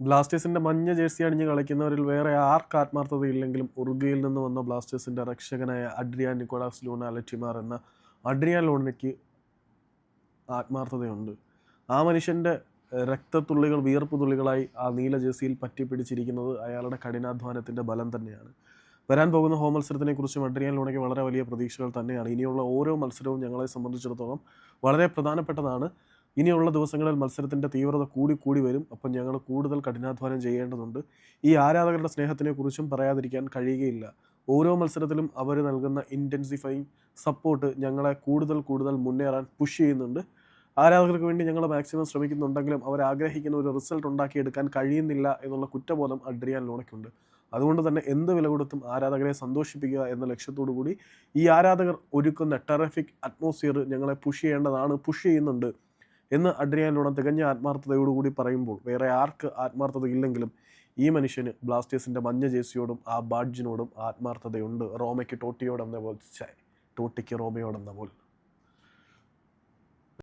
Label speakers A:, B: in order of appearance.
A: ബ്ലാസ്റ്റേഴ്സിന്റെ മഞ്ഞ ജേഴ്സി അണിഞ്ഞ് കളിക്കുന്നവരിൽ വേറെ ആർക്ക് ആത്മാർത്ഥതയില്ലെങ്കിലും ഉറുഗയിൽ നിന്ന് വന്ന ബ്ലാസ്റ്റേഴ്സിന്റെ രക്ഷകനായ അഡ്രിയാൻ നിക്കോളാസ് ലൂണ അലറ്റിമാർ എന്ന അഡ്രിയാൻ ലൂണയ്ക്ക് ആത്മാർത്ഥതയുണ്ട്. ആ മനുഷ്യന്റെ രക്തത്തുള്ളികൾ വിയർപ്പ് തുള്ളികളായി ആ നീല ജേഴ്സിയിൽ പറ്റിപ്പിടിച്ചിരിക്കുന്നത് അയാളുടെ കഠിനാധ്വാനത്തിന്റെ ബലം തന്നെയാണ്. വരാൻ പോകുന്ന ഹോം മത്സരത്തിനെ കുറിച്ചും അഡ്രിയാൻ ലൂണയ്ക്ക് വളരെ വലിയ പ്രതീക്ഷകൾ തന്നെയാണ്. ഇനിയുള്ള ഓരോ മത്സരവും ഞങ്ങളെ സംബന്ധിച്ചിടത്തോളം വളരെ പ്രധാനപ്പെട്ടതാണ്. ഇനിയുള്ള ദിവസങ്ങളിൽ മത്സരത്തിന്റെ തീവ്രത കൂടി കൂടി വരും. അപ്പം ഞങ്ങൾ കൂടുതൽ കഠിനാധ്വാനം ചെയ്യേണ്ടതുണ്ട്. ഈ ആരാധകരുടെ സ്നേഹത്തിനെക്കുറിച്ചും പറയാതിരിക്കാൻ കഴിയുകയില്ല. ഓരോ മത്സരത്തിലും അവർ നൽകുന്ന ഇന്റൻസിഫൈങ് സപ്പോർട്ട് ഞങ്ങളെ കൂടുതൽ കൂടുതൽ മുന്നേറാൻ പുഷ് ചെയ്യുന്നുണ്ട്. ആരാധകർക്ക് വേണ്ടി ഞങ്ങൾ മാക്സിമം ശ്രമിക്കുന്നുണ്ടെങ്കിലും അവർ ആഗ്രഹിക്കുന്ന ഒരു റിസൾട്ട് ഉണ്ടാക്കിയെടുക്കാൻ കഴിയുന്നില്ല എന്നുള്ള കുറ്റബോധം അഡ്രിയാൻ ലോണയ്ക്കുണ്ട്. അതുകൊണ്ട് തന്നെ എന്ത് വില കൊടുത്തും ആരാധകരെ സന്തോഷിപ്പിക്കുക എന്ന ലക്ഷ്യത്തോടു കൂടി ഈ ആരാധകർ ഒരുക്കുന്ന ടെറഫിക് അറ്റ്മോസ്ഫിയർ ഞങ്ങളെ പുഷ് ചെയ്യേണ്ടതാണ് പുഷ് ചെയ്യുന്നുണ്ട്. എന്ന് അഡ്രിയാനിലൂടെ തികഞ്ഞ ആത്മാർത്ഥതയോടുകൂടി പറയുമ്പോൾ വേറെ ആർക്ക് ആത്മാർത്ഥത ഇല്ലെങ്കിലും ഈ മനുഷ്യന് ബ്ലാസ്റ്റേഴ്സിന്റെ മഞ്ഞ ജേഴ്സിയോടും ആ ബാഡ്ജിനോടും ആത്മാർത്ഥതയുണ്ട്. റോമയ്ക്ക് ടോട്ടിയോടെന്ന പോലെ ടോട്ടിക്ക് റോമയോടെന്ന പോലെ.